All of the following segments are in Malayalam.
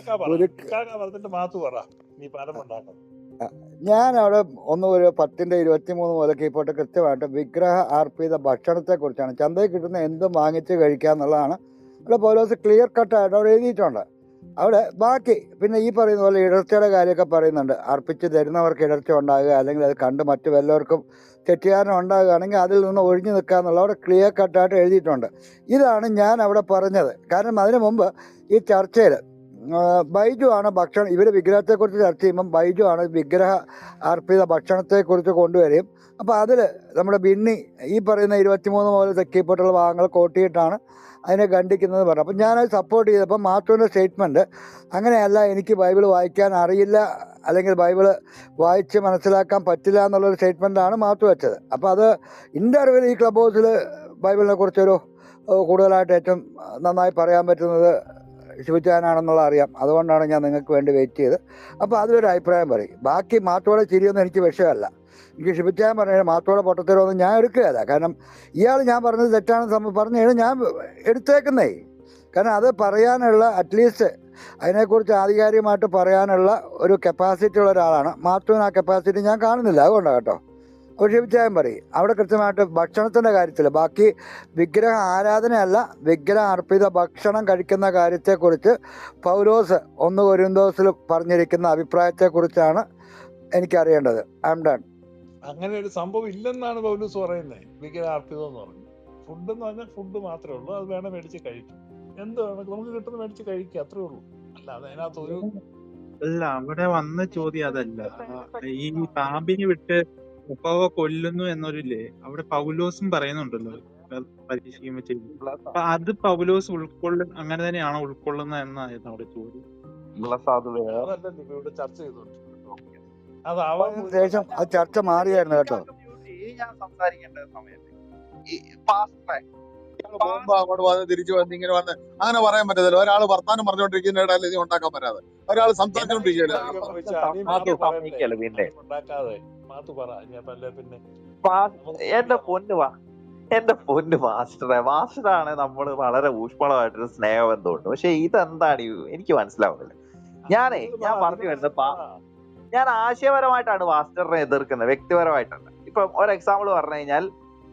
ഇക്കാക്ക പറ. ഒരു ഇക്കാക്ക പറഞ്ഞിട്ട് മാത്തു പറ. നീ പരമുണ്ടാക്കണം ഞാൻ അവിടെ ഒന്ന് ഒരു പത്തിന്റെ ഇരുപത്തിമൂന്ന് മുതലൊക്കെ ഇപ്പോട്ട് കൃത്യമായിട്ട് വിഗ്രഹ അർപ്പിത ഭക്ഷണത്തെ കുറിച്ചാണ് ചന്തയിൽ കിട്ടുന്ന എന്തും വാങ്ങിച്ച് കഴിക്കുക എന്നുള്ളതാണ്. അവിടെ പൗലോസ് ക്ലിയർ കട്ടായിട്ട് അവിടെ എഴുതിയിട്ടുണ്ട്. അവിടെ ബാക്കി പിന്നെ ഈ പറയുന്ന പോലെ ഇടർച്ചയുടെ കാര്യമൊക്കെ പറയുന്നുണ്ട്. അർപ്പിച്ച് തരുന്നവർക്ക് ഇടർച്ച ഉണ്ടാകുക അല്ലെങ്കിൽ അത് കണ്ട് മറ്റു വല്ലവർക്കും തെറ്റുകാരൻ ഉണ്ടാകുകയാണെങ്കിൽ അതിൽ നിന്ന് ഒഴിഞ്ഞു നിൽക്കുക എന്നുള്ള അവിടെ ക്ലിയർ കട്ടായിട്ട് എഴുതിയിട്ടുണ്ട്. ഇതാണ് ഞാൻ അവിടെ പറഞ്ഞത്. കാരണം അതിനു മുമ്പ് ഈ ചർച്ചയിൽ ബൈജു ആണ് ഭക്ഷണം ഇവരുടെ വിഗ്രഹത്തെക്കുറിച്ച് ചർച്ച ചെയ്യുമ്പം ബൈജു ആണ് വിഗ്രഹ അർപ്പിത ഭക്ഷണത്തെക്കുറിച്ച് കൊണ്ടുവരികയും അപ്പോൾ അതിൽ നമ്മുടെ ബിന്നി ഈ പറയുന്ന ഇരുപത്തിമൂന്ന് മുതൽ തെക്കിപ്പോട്ടുള്ള ഭാഗങ്ങൾ കോട്ടിയിട്ടാണ് അതിനെ ഖണ്ഡിക്കുന്നത് പറഞ്ഞു അപ്പം ഞാനത് സപ്പോർട്ട് ചെയ്തപ്പോൾ മാത്തുവിന്റെ സ്റ്റേറ്റ്മെന്റ് അങ്ങനെയല്ല എനിക്ക് ബൈബിൾ വായിക്കാൻ അറിയില്ല അല്ലെങ്കിൽ ബൈബിൾ വായിച്ച് മനസ്സിലാക്കാൻ പറ്റില്ല എന്നുള്ളൊരു സ്റ്റേറ്റ്മെന്റാണ് മാത്തു വെച്ചത്. അപ്പോൾ അത് എന്റെ ഈ ക്ലബ് ഹൗസിൽ ബൈബിളിനെ കുറിച്ചൊരു കൂടുതലായിട്ട് ഏറ്റവും നന്നായി പറയാൻ പറ്റുന്നത് ശിവചാനാണെന്നുള്ള അറിയാം. അതുകൊണ്ടാണ് ഞാൻ നിങ്ങൾക്ക് വേണ്ടി വെയിറ്റ് ചെയ്ത് അപ്പോൾ അതിലൊരു അഭിപ്രായം പറയും. ബാക്കി മാത്തോടെ ചിരിയൊന്നും എനിക്ക് വിഷയമല്ല. എനിക്ക് ഷിബിച്ചാൻ പറഞ്ഞാൽ മാത്തോടെ പൊട്ടത്തരമൊന്നും ഞാൻ എടുക്കുകയല്ല. കാരണം ഇയാൾ ഞാൻ പറഞ്ഞത് തെറ്റാണെന്ന് പറഞ്ഞു കഴിഞ്ഞാൽ ഞാൻ എടുത്തേക്കുന്നേ. കാരണം അത് പറയാനുള്ള അറ്റ്ലീസ്റ്റ് അതിനെക്കുറിച്ച് ആധികാരികമായിട്ട് പറയാനുള്ള ഒരു കപ്പാസിറ്റി ഉള്ള ഒരാളാണ്. മാത്തുവിന് ആ കപ്പാസിറ്റി ഞാൻ കാണുന്നില്ല. അതുകൊണ്ടാണ് കേട്ടോ. അപ്പോൾ അഭിപ്രായം പറയും. അവിടെ കൃത്യമായിട്ട് ഭക്ഷണത്തിന്റെ കാര്യത്തിൽ ബാക്കി വിഗ്രഹ ആരാധനയല്ല വിഗ്രഹ അർപ്പിത ഭക്ഷണം കഴിക്കുന്ന കാര്യത്തെക്കുറിച്ച് പൗലോസ് ഒന്ന് കൊരിന്തോസിൽ പറഞ്ഞിരിക്കുന്ന അഭിപ്രായത്തെക്കുറിച്ചാണ് എനിക്കറിയേണ്ടത്. I M done. അങ്ങനെ ഒരു സംഭവം ഇല്ലെന്നാണ് പൗലൂസ് പറയുന്നത് വിഗ്രഹാർപ്പിതം എന്ന് പറഞ്ഞു. ഫുഡ് എന്ന് പറഞ്ഞാൽ ഫുഡ് മാത്രമേ ഉള്ളൂ. അത് വേണം മേടിച്ച് കഴിക്കും എന്ത് വേണം? നമുക്ക് കിട്ടുന്ന മേടിച്ച് കഴിക്കുക അത്രേ ഉള്ളൂ. അല്ലാതെ അതിനകത്ത് ഒരു അല്ല അവിടെ വന്ന ചോദ്യം അതല്ല. ഈ പാമ്പിനെ വിട്ട് മുപ്പവ കൊല്ലുന്നു എന്നൊരില്ലേ? അവിടെ പൗലോസും പറയുന്നുണ്ടല്ലോ അത് പരീക്ഷിക്കുമ്പോ ചെയ്തു അപ്പൊ അത് പൗലോസ് ഉൾക്കൊള്ള അങ്ങനെ തന്നെയാണോ ഉൾക്കൊള്ളുന്ന എന്നായിരുന്നു അവിടെ ചോദ്യം. ചർച്ച ചെയ്തോണ്ടിരിക്കുന്നത് അത് അവൻ ശേഷം ആ ചർച്ച മാറിയായിരുന്നു കേട്ടോ. ഞാൻ സംസാരിക്കേണ്ട സമയത്ത്. ഈ പാസ്റ്ററെ പോകുമ്പോ അങ്ങോട്ട് വന്ന് തിരിച്ചു വന്ന് ഇങ്ങനെ വന്ന് അങ്ങനെ പറയാൻ പറ്റത്തില്ല. ഒരാൾ വർത്താനം പറഞ്ഞുകൊണ്ടിരിക്കുന്ന ഇടയിൽ ഇത് ഉണ്ടാക്കാൻ പറ്റാതെ. ഒരാൾ സംസാരിച്ചോണ്ടിരിക്കുകയല്ല മാത്തു പറ ഞാൻ പിന്നെ? എന്റെ പൊന്ന് വാ എന്റെ പൊന്ന് മാസ്റ്ററെ മാസ്റ്ററാണ് നമ്മൾ വളരെ ഊഷ്മളമായിട്ടൊരു സ്നേഹബന്ധമുണ്ട് പക്ഷെ ഇതെന്താണ്? എനിക്ക് മനസ്സിലാവുന്നില്ല. ഞാനേ ഞാൻ പറഞ്ഞു വരുന്നത് ഞാൻ ആശയപരമായിട്ടാണ് മാസ്റ്ററിനെ എതിർക്കുന്നത് വ്യക്തിപരമായിട്ടല്ല. ഇപ്പം ഒരു എക്സാമ്പിൾ പറഞ്ഞു കഴിഞ്ഞാൽ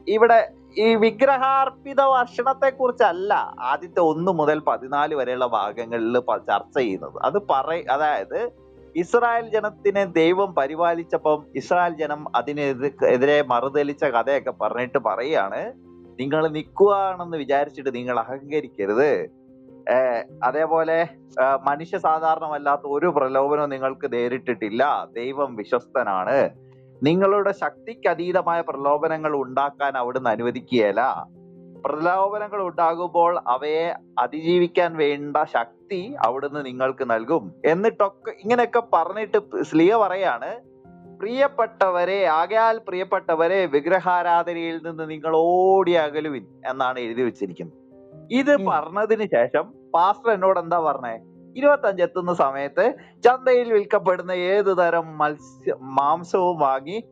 ഇവിടെ ഈ വിഗ്രഹാർപ്പിത ഭക്ഷണത്തെ കുറിച്ചല്ല ആദ്യത്തെ ഒന്ന് മുതൽ പതിനാല് വരെയുള്ള ഭാഗങ്ങളിൽ ചർച്ച ചെയ്യുന്നത്. അത് പറ അതായത് ഇസ്രായേൽ ജനത്തിനെ ദൈവം പരിപാലിച്ചപ്പം ഇസ്രായേൽ ജനം അതിനെതിരെ മറുതലിച്ച കഥയൊക്കെ പറഞ്ഞിട്ട് പറയാണ് നിങ്ങൾ നിൽക്കുകയാണെന്ന് വിചാരിച്ചിട്ട് നിങ്ങൾ അഹങ്കരിക്കരുത്. അതേപോലെ മനുഷ്യ സാധാരണമല്ലാത്ത ഒരു പ്രലോഭനവും നിങ്ങൾക്ക് നേരിട്ടിട്ടില്ല. ദൈവം വിശ്വസ്തനാണ്. നിങ്ങളുടെ ശക്തിക്ക് അതീതമായ പ്രലോഭനങ്ങൾ ഉണ്ടാക്കാൻ അവിടുന്ന് അനുവദിക്കുകയില്ല. പ്രലോഭനങ്ങൾ ഉണ്ടാകുമ്പോൾ അവയെ അതിജീവിക്കാൻ വേണ്ട ശക്തി അവിടുന്ന് നിങ്ങൾക്ക് നൽകും. എന്നിട്ടൊക്കെ ഇങ്ങനെയൊക്കെ പറഞ്ഞിട്ട് സ്ലിയ പറയാണ് പ്രിയപ്പെട്ടവരെ ആകയാൽ പ്രിയപ്പെട്ടവരെ വിഗ്രഹാരാധനയിൽ നിന്ന് നിങ്ങൾ ഓടി അകലുവിൻ എന്നാണ് എഴുതി വെച്ചിരിക്കുന്നത്. ഇത്. പറഞ്ഞതിന് ശേഷം പാസ്റ്റർ എന്നോട് എന്താ പറഞ്ഞേ? ഇരുപത്തഞ്ച് എത്തുന്ന സമയത്ത് ചന്തയിൽ വിൽക്കപ്പെടുന്ന ഏതു തരം മത്സ്യ മാംസവും വാങ്ങി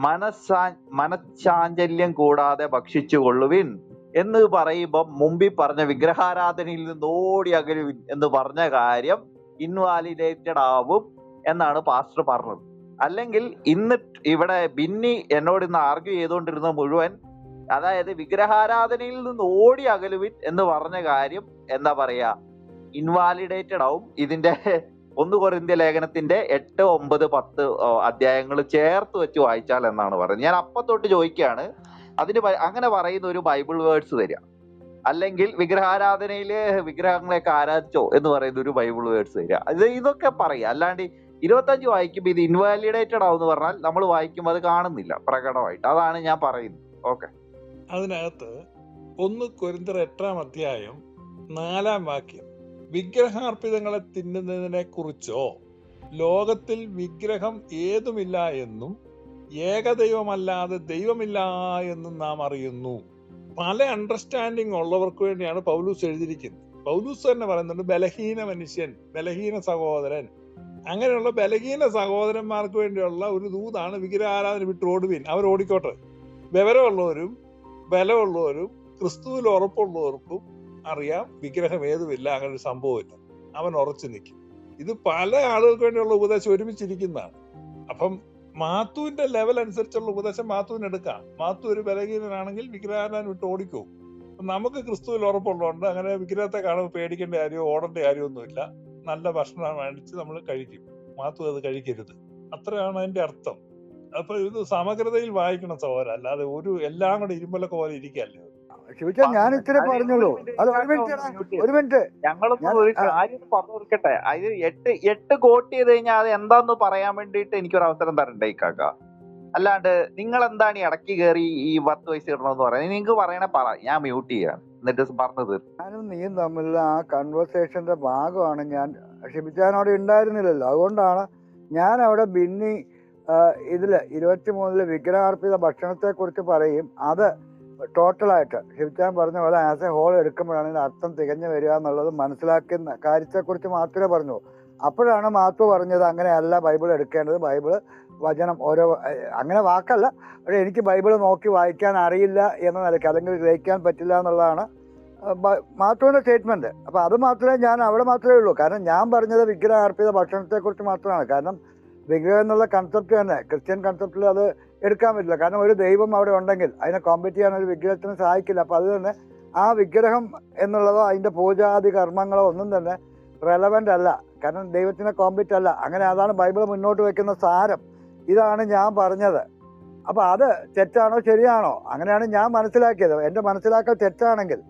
മനസ്സാ മനഃശാഞ്ചല്യം കൂടാതെ ഭക്ഷിച്ചു കൊള്ളുവിൻ എന്ന് പറയുമ്പം മുമ്പിൽ പറഞ്ഞ വിഗ്രഹാരാധനയിൽ നിന്ന് ഓടി അകലുവിൻ എന്ന് പറഞ്ഞ കാര്യം ഇൻവാലിഡേറ്റഡ് ആവും എന്നാണ് പാസ്റ്റർ പറഞ്ഞത്. അല്ലെങ്കിൽ ഇന്ന് ഇവിടെ ബിന്നി എന്നോട് ഇന്ന് ആർഗ്യൂ ചെയ്തുകൊണ്ടിരുന്ന മുഴുവൻ അതായത് വിഗ്രഹാരാധനയിൽ നിന്ന് ഓടി അകലുവിൻ എന്ന് പറഞ്ഞ കാര്യം എന്താ പറയാ ഇൻവാലിഡേറ്റഡ് ആവും. ഇതിന്റെ ഒന്ന് കൊറിന്ത്യ ലേഖനത്തിന്റെ എട്ട് ഒമ്പത് പത്ത് അധ്യായങ്ങൾ ചേർത്ത് വെച്ച് വായിച്ചാൽ എന്നാണ് പറയുന്നത്. ഞാൻ അപ്പൊ തൊട്ട് ചോദിക്കുകയാണ് അതിന് അങ്ങനെ പറയുന്ന ഒരു ബൈബിൾ വേർഡ്സ് തരിക അല്ലെങ്കിൽ വിഗ്രഹാരാധനയിൽ വിഗ്രഹങ്ങളെയൊക്കെ ആരാധിച്ചോ എന്ന് പറയുന്ന ഒരു ബൈബിൾ വേർഡ്സ് തരിക ഇത് ഇതൊക്കെ പറയുക. അല്ലാണ്ട് ഇരുപത്തഞ്ച് വായിക്കുമ്പോൾ ഇത് ഇൻവാലിഡേറ്റഡ് ആവും എന്ന് പറഞ്ഞാൽ നമ്മൾ വായിക്കുമ്പോൾ അത് കാണുന്നില്ല പ്രകടമായിട്ട്. അതാണ് ഞാൻ പറയുന്നത്. ഓക്കെ അതിനകത്ത് ഒന്ന് കൊരിന്തർ എട്ടാം അധ്യായം നാലാം വാക്യം. വിഗ്രഹാർപ്പിതങ്ങളെ തിന്നുന്നതിനെ കുറിച്ചോ? ലോകത്തിൽ വിഗ്രഹം ഏതുമില്ല എന്നും ഏകദൈവമല്ലാതെ ദൈവമില്ല എന്നും നാം അറിയുന്നു. പല അണ്ടർസ്റ്റാൻഡിങ് ഉള്ളവർക്ക് വേണ്ടിയാണ് പൗലൂസ് എഴുതിയിരിക്കുന്നത്. പൗലൂസ് തന്നെ പറയുന്നുണ്ട് ബലഹീന മനുഷ്യൻ ബലഹീന സഹോദരൻ. അങ്ങനെയുള്ള ബലഹീന സഹോദരന്മാർക്ക് വേണ്ടിയുള്ള ഒരു ദൂതാണ് വിഗ്രഹാരാധന വിട്ട് ഓടുവിൻ. അവർ ഓടിക്കോട്ടെ. വിവരമുള്ളവരും ബലമുള്ളവരും ക്രിസ്തുവിൽ ഉറപ്പുള്ളവർക്കും അറിയാം വിഗ്രഹം ഏതുമില്ല അങ്ങനെ ഒരു സംഭവമില്ല. അവൻ ഉറച്ചു നിൽക്കും. ഇത് പല ആളുകൾക്ക് വേണ്ടിയുള്ള ഉപദേശം ഒരുമിച്ചിരിക്കുന്നതാണ്. അപ്പം മാത്തുവിന്റെ ലെവൽ അനുസരിച്ചുള്ള ഉപദേശം മാത്തുവിന് എടുക്കാം. മാത്തു ഒരു ബലഹീനനാണെങ്കിൽ വിഗ്രഹാരാധന വിട്ട് ഓടിക്കോ. നമുക്ക് ക്രിസ്തുവിൽ ഉറപ്പുള്ളതുകൊണ്ട് അങ്ങനെ വിഗ്രഹത്തെ കാണുമ്പോൾ പേടിക്കേണ്ട കാര്യമോ ഓടേണ്ട കാര്യമൊന്നുമില്ല നല്ല ഭക്ഷണം മേടിച്ച് നമ്മൾ കഴിക്കും. മാത്തു അത് കഴിക്കരുത്. അത്രയാണ് അതിന്റെ അർത്ഥം. അപ്പൊ ഇത് സമഗ്രതയിൽ വായിക്കണം സഹോദര അല്ലാതെ ഒരു എല്ലാം കൂടെ ഇരുമ്പലൊക്കെ പോലെ ഇരിക്കല്ലേ ശിവച്ച ഞാൻ ഇത്തിരി അത് പറഞ്ഞുള്ളൂ ഒരു മിനിറ്റ് ഒരു മിനിറ്റ് ഞങ്ങളൊന്ന് ഒരു കാര്യം പറഞ്ഞു കൊടുക്കട്ടെ? അത് എട്ട് എട്ട് കോട്ട് ചെയ്ത് കഴിഞ്ഞാൽ അത് എന്താന്ന് പറയാൻ വേണ്ടിയിട്ട് എനിക്കൊരു അവസരം തരണ്ടേ ഇക്കാക്ക അല്ലാണ്ട് നിങ്ങൾ എന്താണ് ഈ ഇടയ്ക്ക് കയറി ഈ പത്ത് വയസ്സ് ഇടണമെന്ന് പറയാൻ നിങ്ങൾക്ക് പറയണേ പറ. ഞാൻ മ്യൂട്ട് ചെയ്യാം. എന്നിട്ട് പറഞ്ഞു തീർക്കും ഞാനും നീയും തമ്മിലുള്ള ആ കൺവെർസേഷന്റെ ഭാഗമാണ് ഞാൻ ഷിബിച്ചാൻ അവിടെ ഉണ്ടായിരുന്നില്ലല്ലോ. അതുകൊണ്ടാണ് ഞാൻ അവിടെ ബിന്നി ഇതിൽ ഇതിൽ ഇരുപത്തിമൂന്നിൽ വിഗ്രഹാർപ്പിത ഭക്ഷണത്തെ കുറിച്ച് പറയും. അത് ടോട്ടലായിട്ട്. ശിവചാൻ പറഞ്ഞ പോലെ ആസ് എ ഹോൾ എടുക്കുമ്പോഴാണ് ഇതിന്റെ അർത്ഥം തികഞ്ഞു വരിക എന്നുള്ളത് മനസ്സിലാക്കുന്ന കാര്യത്തെക്കുറിച്ച് മാത്രമേ പറഞ്ഞു അപ്പോഴാണ് മാത്തു പറഞ്ഞത് അങ്ങനെയല്ല ബൈബിൾ എടുക്കേണ്ടത്. ബൈബിൾ വചനം ഓരോ അങ്ങനെ വാക്കല്ല. പക്ഷേ എനിക്ക് ബൈബിൾ നോക്കി വായിക്കാൻ അറിയില്ല എന്ന നിലയ്ക്ക് അല്ലെങ്കിൽ ഗ്രഹിക്കാൻ പറ്റില്ല എന്നുള്ളതാണ് മാത്തുവിന്റെ സ്റ്റേറ്റ്മെന്റ് അപ്പോൾ അത് മാത്രമേ ഞാൻ അവിടെ മാത്രമേ ഉള്ളൂ. കാരണം ഞാൻ പറഞ്ഞത് വിഗ്രഹ അർപ്പിത ഭക്ഷണത്തെക്കുറിച്ച് മാത്രമാണ്. കാരണം വിഗ്രഹം എന്നുള്ള കൺസെപ്റ്റ് തന്നെ. ക്രിസ്ത്യൻ കൺസെപ്റ്റിൽ അത് എടുക്കാൻ പറ്റില്ല. കാരണം ഒരു ദൈവം അവിടെ ഉണ്ടെങ്കിൽ അതിനെ കോമ്പറ്റ് ചെയ്യാൻ ഒരു വിഗ്രഹത്തിന് സഹായിക്കില്ല. അപ്പൊ അത് തന്നെ ആ വിഗ്രഹം എന്നുള്ളതോ അതിന്റെ പൂജാതി കർമ്മങ്ങളോ ഒന്നും തന്നെ റെലവെന്റ് അല്ല. കാരണം ദൈവത്തിനെ കോമ്പറ്റ് അല്ല. അങ്ങനെ അതാണ് ബൈബിൾ മുന്നോട്ട് വെക്കുന്ന സാരം. ഇതാണ് ഞാൻ പറഞ്ഞത്. അപ്പോൾ അത് തെറ്റാണോ ശരിയാണോ? അങ്ങനെയാണ് ഞാൻ മനസ്സിലാക്കിയത്. എന്റെ മനസ്സിലാക്കൽ തെറ്റാണെങ്കിൽ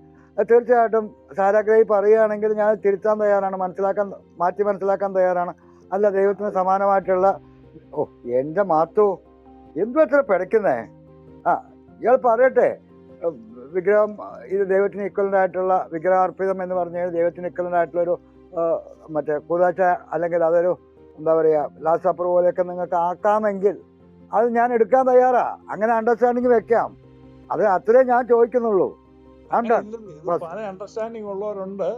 തീർച്ചയായിട്ടും സാരാഗ്രഹി പറയുകയാണെങ്കിൽ ഞാൻ തിരുത്താൻ തയ്യാറാണ്. മനസ്സിലാക്കാൻ മാറ്റി മനസ്സിലാക്കാൻ തയ്യാറാണ്. അല്ല ദൈവത്തിന് സമാനമായിട്ടുള്ള ഓ എന്റെ മാത്തു എന്തു എത്ര പിടയ്ക്കുന്നേ ആ ഇയാൾ പറയട്ടെ. വിഗ്രഹം ഇത് ദൈവത്തിന് ആയിട്ടുള്ള വിഗ്രഹാർപ്പിതം എന്ന് പറഞ്ഞു കഴിഞ്ഞാൽ ദൈവത്തിന് ആ, മറ്റേ കൂതാച്ച അല്ലെങ്കിൽ അതൊരു എന്താ പറയുക ലാസ്റ്റ് സപ്പർ പോലെയൊക്കെ നിങ്ങൾക്ക് ആക്കാമെങ്കിൽ അത് ഞാൻ എടുക്കാൻ തയ്യാറാ. അങ്ങനെ അണ്ടർസ്റ്റാൻഡിങ് വെക്കാം. അത് അത്രേ ഞാൻ ചോദിക്കുന്നുള്ളൂ. പല അണ്ടർസ്റ്റാൻഡിങ് ഉള്ളവരുണ്ട്.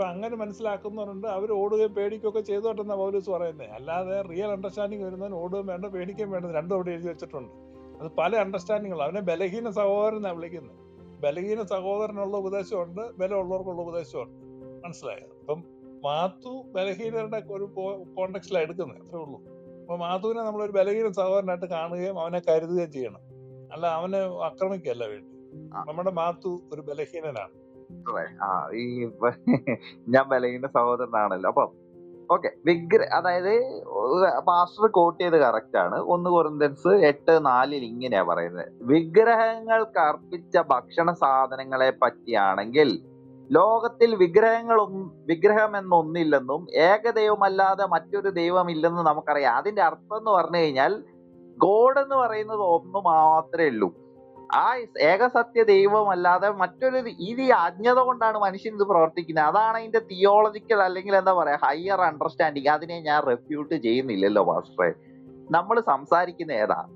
ഇപ്പൊ അങ്ങനെ മനസ്സിലാക്കുന്നവരുണ്ട്. അവർ ഓടുകയും പേടിക്കുകയൊക്കെ ചെയ്തോട്ടെന്ന പൗലൂസ് പറയുന്നത് അല്ലാതെ റിയൽ അണ്ടർസ്റ്റാൻഡിങ് വരുന്നവന് ഓടുകയും വേണ്ട പേടിക്കുകയും വേണ്ടത് രണ്ടും അവിടെ എഴുതി വെച്ചിട്ടുണ്ട്. അത് പല അണ്ടർസ്റ്റാൻഡിങ്ങുള്ള അവനെ ബലഹീന സഹോദരൻ എന്നാ വിളിക്കുന്നത്. ബലഹീന സഹോദരനുള്ള ഉപദേശമുണ്ട് ബലമുള്ളവർക്കുള്ള ഉപദേശമുണ്ട്. മനസ്സിലായത് അപ്പം മാത്തു ബലഹീനരുടെ ഒരു കോണ്ടക്സ്റ്റിലാണ് എടുക്കുന്നത് അത്രേ ഉള്ളൂ. അപ്പൊ മാത്തുവിനെ നമ്മളൊരു ബലഹീന സഹോദരനായിട്ട് കാണുകയും അവനെ കരുതുകയും ചെയ്യണം. അല്ല അവനെ ആക്രമിക്കുകയല്ല വേണ്ടി. നമ്മുടെ മാത്തു ഒരു ബലഹീനനാണ്. ഈ ഞാൻ ബലഹീന സഹോദരനാണല്ലോ. അപ്പം ഓക്കെ. വിഗ്ര അതായത് മാസ്റ്റർ കോട്ട് ചെയ്ത് കറക്റ്റ് ആണ്. ഒന്ന് കൊറിന്തൻസ് എട്ട് നാലിൽ ഇങ്ങനെയാ പറയുന്നത്. വിഗ്രഹങ്ങൾക്ക് അർപ്പിച്ച ഭക്ഷണ സാധനങ്ങളെ പറ്റിയാണെങ്കിൽ ലോകത്തിൽ വിഗ്രഹങ്ങളും വിഗ്രഹം എന്നൊന്നില്ലെന്നും ഏകദൈവമല്ലാതെ മറ്റൊരു ദൈവമില്ലെന്നും നമുക്കറിയാം. അതിന്റെ അർത്ഥം എന്ന് പറഞ്ഞു കഴിഞ്ഞാൽ ഗോഡ് എന്ന് പറയുന്നത് ഒന്ന് മാത്രമേ ഉള്ളൂ. ആ ഏകസത്യ ദൈവമല്ലാതെ മറ്റൊരു ഈ അജ്ഞത കൊണ്ടാണ് മനുഷ്യൻ ഇത് പ്രവർത്തിക്കുന്നത്. അതാണ് അതിന്റെ തിയോളജിക്കൽ അല്ലെങ്കിൽ എന്താ പറയാ ഹയർ അണ്ടർസ്റ്റാൻഡിങ് അതിനെ ഞാൻ റെഫ്യൂട്ട് ചെയ്യുന്നില്ലല്ലോ മാസ്റ്ററെ. നമ്മൾ സംസാരിക്കുന്ന ഏതാ?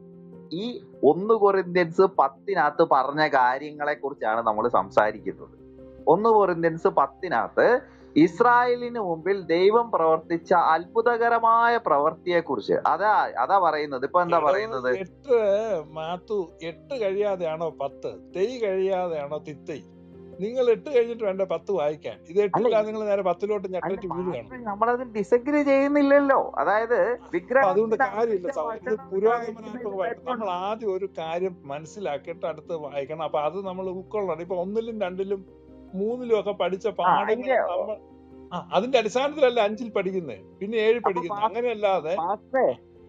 ഈ ഒന്ന് കൊറിന്ത്യൻസ് പത്തിനകത്ത് പറഞ്ഞ കാര്യങ്ങളെ കുറിച്ചാണ് നമ്മൾ സംസാരിക്കുന്നത്. ഒന്ന് കൊറിന്ത്യൻസ് പത്തിനകത്ത് ഇസ്രായേലിന് മുമ്പിൽ ദൈവം പ്രവർത്തിച്ച അത്ഭുതകരമായ പ്രവർത്തിയെ കുറിച്ച് അതാ അതാ പറയുന്നത്. ഇപ്പൊ എന്താ പറയുന്നത്? എട്ട് മാത്തു എട്ട് കഴിയാതെയാണോ പത്ത്? തെയ് കഴിയാതെയാണോ തിത്തൈ നിങ്ങൾ എട്ട് കഴിഞ്ഞിട്ട് വേണ്ട പത്ത് വായിക്കാൻ? ഇത് എട്ടില്ല നിങ്ങൾ നേരെ പത്തിലോട്ട് ഞെട്ടേറ്റ് വീഴുകയാണ്. നമ്മളത് ഡിസഗ്രി ചെയ്യുന്നില്ലല്ലോ. അതായത് വിഗ്രഹം അതുകൊണ്ട് കാര്യമില്ല ഇത് പുരോഗമനാത്മകമായിട്ട് നമ്മൾ ആദ്യം ഒരു കാര്യം മനസ്സിലാക്കിയിട്ട് അടുത്ത് വായിക്കണം. അപ്പൊ അത് നമ്മൾ ഉൾക്കൊള്ളണം. ഇപ്പൊ ഒന്നിലും രണ്ടിലും മൂന്നിലും ഒക്കെ പഠിച്ച പാഠങ്ങൾ അതിന്റെ നമ്മൾ അതിന്റെ അടിസ്ഥാനത്തിലല്ല അഞ്ചിൽ പഠിക്കുന്നത് പിന്നെ ഏഴ് പഠിക്കുന്നു. പഠിക്കുന്നത് അങ്ങനെയല്ലാതെ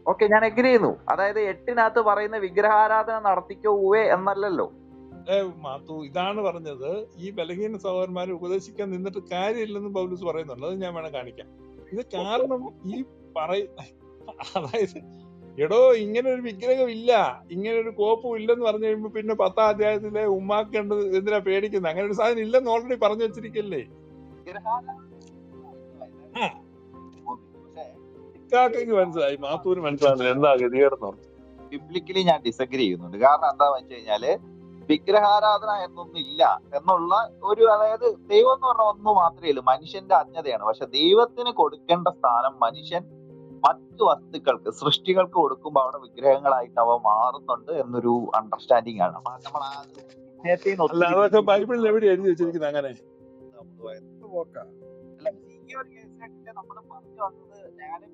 ഓക്കെ ഞാൻ എഗ്രി ചെയ്യുന്നു. അതായത് എട്ടിനകത്ത് പറയുന്ന വിഗ്രഹാരാധന നടത്തിക്കോ ഉവേ എന്നല്ലല്ലോ. മാത്തു ഇതാണ് പറഞ്ഞത്. ഈ ബലഹീന സഹോദരന്മാരെ ഉപദേശിക്കാൻ നിന്നിട്ട് കാര്യമില്ലെന്ന് പൗലൂസ് പറയുന്നുണ്ട്. അത് ഞാൻ വേണം കാണിക്കാം. ഇത് കാരണം ഈ പറയ അതായത് എടോ ഇങ്ങനെ ഒരു വിഗ്രഹം ഇല്ല. ഇങ്ങനെ ഒരു കോപ്പും ഇല്ലെന്ന് പറഞ്ഞു കഴിയുമ്പോ പിന്നെ പത്താം അധ്യായത്തിലെ ഉമ്മാക്കേണ്ടത് എന്തിനാ പേടിക്കുന്നത് അങ്ങനെ ഒരു സാധനം ഇല്ലെന്ന് ഓൾറെഡി പറഞ്ഞു വെച്ചിരിക്കല്ലേ? ഇക്കാക്കയ്ക്ക് മനസ്സിലായി മാത്തൂര് മനസ്സിലാകുന്നില്ല എന്താ ഗതികേടെന്ന്? പറഞ്ഞു ബിബ്ലിക്കലി ഞാൻ ഡിസഗ്രി ചെയ്യുന്നുണ്ട്. കാരണം എന്താന്ന് വെച്ച് കഴിഞ്ഞാൽ വിഗ്രഹാരാധന എന്നൊന്നും ഇല്ല എന്നുള്ള ഒരു അതായത് ദൈവം എന്ന് പറഞ്ഞ ഒന്ന് മാത്രമേ ഉള്ളൂ. മനുഷ്യന്റെ അജ്ഞതയാണ്. പക്ഷെ ദൈവത്തിന് കൊടുക്കേണ്ട സ്ഥാനം മനുഷ്യൻ മറ്റു വസ്തുക്കൾക്ക് സൃഷ്ടികൾക്ക് കൊടുക്കുമ്പോൾ അവിടെ വിഗ്രഹങ്ങളായിട്ട് അവ മാറുന്നുണ്ട് എന്നൊരു അണ്ടർസ്റ്റാൻഡിങ് ആണ്. നമ്മൾ ആ വിഷയത്തിൽ നിന്ന് അല്ല ഒത്തിരി അതൊക്കെ ബൈബിളിൽ എവിടെ എഴുതി വെച്ചിരിക്കുന്നത് അങ്ങനെ? നമ്മൾ പറഞ്ഞു വന്നത് ഞാനും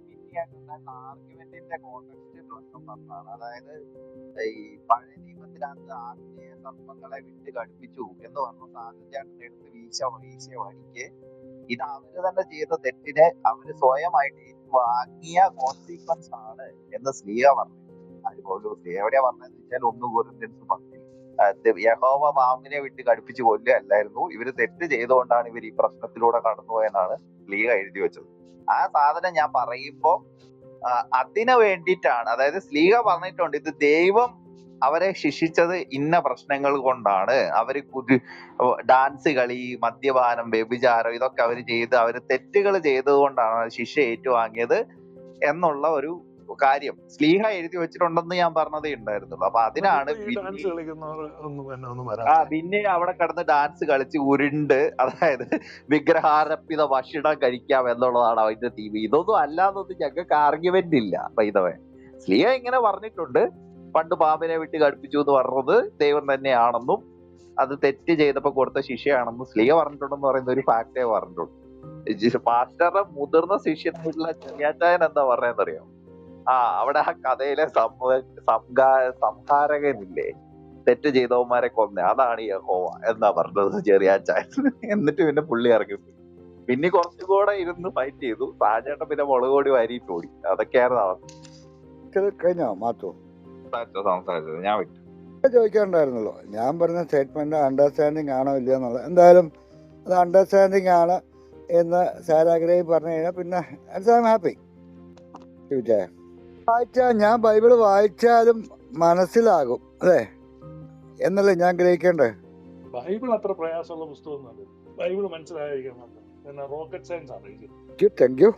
ആർഗ്യുമെന്റിന്റെ പറഞ്ഞതാണ് അതായത് ഈ പഴയ നിയമത്തിനകത്ത് ആത്മീയ സർപ്പങ്ങളെ വിട്ട് കടുപ്പിച്ചു എന്ന് പറഞ്ഞു. സാഹചര്യം എടുത്ത് വീശ വീശ വഴിക്ക് ഇത് അവർ തന്നെ ചെയ്ത തെറ്റിനെ അവർ സ്വയമായിട്ട് വാങ്ങിയ കോൺസിക്വൻസ് ആണ് എന്ന് സ്ലീഹ പറഞ്ഞു. അതിപ്പോ സ്ലീഹ എവിടെയാ പറഞ്ഞതെന്ന് വെച്ചാൽ ഒന്ന് കോരിന്ത്യൻസ് പത്തിൽ യഹോവ മാമിനെ വിട്ട് കടുപ്പിച്ച് കൊല്ലുകയല്ലായിരുന്നു. ഇവർ തെറ്റ് ചെയ്തുകൊണ്ടാണ് ഇവർ ഈ പ്രശ്നത്തിലൂടെ കടന്നുപോയെന്നാണ് ലീഗ എഴുതി വെച്ചത്. ആ സാധനം ഞാൻ പറയുമ്പോ അതിനു അതിന് വേണ്ടിയിട്ടാണ് അതായത് സ്ലീഹ പറഞ്ഞിട്ടുണ്ട് ഇത് ദൈവം അവരെ ശിക്ഷിച്ചത് ഇന്ന പ്രശ്നങ്ങൾ കൊണ്ടാണ്. അവർ കുതി ഡാൻസ് കളി മദ്യപാനം വ്യഭിചാരം ഇതൊക്കെ അവർ ചെയ്ത് അവർ തെറ്റുകൾ ചെയ്തത് കൊണ്ടാണ് ശിക്ഷ ഏറ്റുവാങ്ങിയത് എന്നുള്ള ഒരു കാര്യം. സ്ലീഹ എഴുതി വെച്ചിട്ടുണ്ടെന്ന് ഞാൻ പറഞ്ഞതേ ഉണ്ടായിരുന്നുള്ളൂ. അപ്പൊ അതിനാണ് ആ പിന്നെ അവിടെ കിടന്ന് ഡാൻസ് കളിച്ച് ഉരുണ്ട് അതായത് വിഗ്രഹാരപ്പിത ഭക്ഷണം കഴിക്കാം എന്നുള്ളതാണ് അവന്റെ തീവ് ഇതൊന്നും അല്ലാന്നൊന്നും ഞങ്ങൾക്ക് ആർഗ്യുമെന്റ് ഇല്ല പൈതവേ സ്ലീഹ ഇങ്ങനെ പറഞ്ഞിട്ടുണ്ട്. പണ്ട് പാമ്പിനെ വിട്ട് കടുപ്പിച്ചു എന്ന് പറഞ്ഞത് ദൈവം തന്നെയാണെന്നും അത് തെറ്റ് ചെയ്തപ്പോ കൊടുത്ത ശിക്ഷയാണെന്നും സ്ലീഹ പറഞ്ഞിട്ടുണ്ടെന്ന് പറയുന്ന ഒരു ഫാക്ടേ പറഞ്ഞിട്ടുണ്ട് പാസ്റ്ററുടെ മുതിർന്ന ശിഷ്യനായിട്ടുള്ള ചെറിയാച്ചായൻ എന്താ പറയുന്നറിയോ? ആ അവിടെ ആ കഥയിലെ സംഹാരകനില്ലേ? തെറ്റ് ചെയ്തവന്മാരെ കൊന്ന. അതാണ് യഹോവ എന്നാ പറഞ്ഞത് ചെറിയാച്ചായൻ. എന്നിട്ട് പിന്നെ പുള്ളി ഇറങ്ങി. പിന്നെ കുറച്ചും കൂടെ ഇരുന്ന് ഫൈറ്റ് ചെയ്തു. സാജേട്ടൻ പിന്നെ മുളക് പൊടി വാരിയിട്ട് ഓടി. അതൊക്കെയായിരുന്നു അവസ്ഥ. കഴിഞ്ഞോ? മാത്തു സംസാരിച്ചത് ഞാൻ വിട്ടു ചോദിക്കാനുണ്ടായിരുന്നല്ലോ ഞാൻ പറഞ്ഞ സ്റ്റേറ്റ്മെന്റ് അണ്ടർസ്റ്റാൻഡിങ് ആണോ ഇല്ലയോ എന്നുള്ളത്. എന്തായാലും അത് അണ്ടർസ്റ്റാൻഡിങ് ആണ് എന്ന് സാരാഗ്രഹി പറഞ്ഞു കഴിഞ്ഞാൽ പിന്നെ ഐ ആം ഹാപ്പി വായിച്ചാൽ ഞാൻ ബൈബിൾ വായിച്ചാലും മനസ്സിലാകും അല്ലേ? എന്നല്ലേ ഞാൻ ഗ്രഹിക്കേണ്ടേ ബൈബിൾ അത്ര പ്രയാസമുള്ള പുസ്തകമൊന്നുമല്ല. ബൈബിൾ മനസ്സിലായിരിക്കണം. റോക്കറ്റ് സയൻസ് ആണ് താങ്ക് യു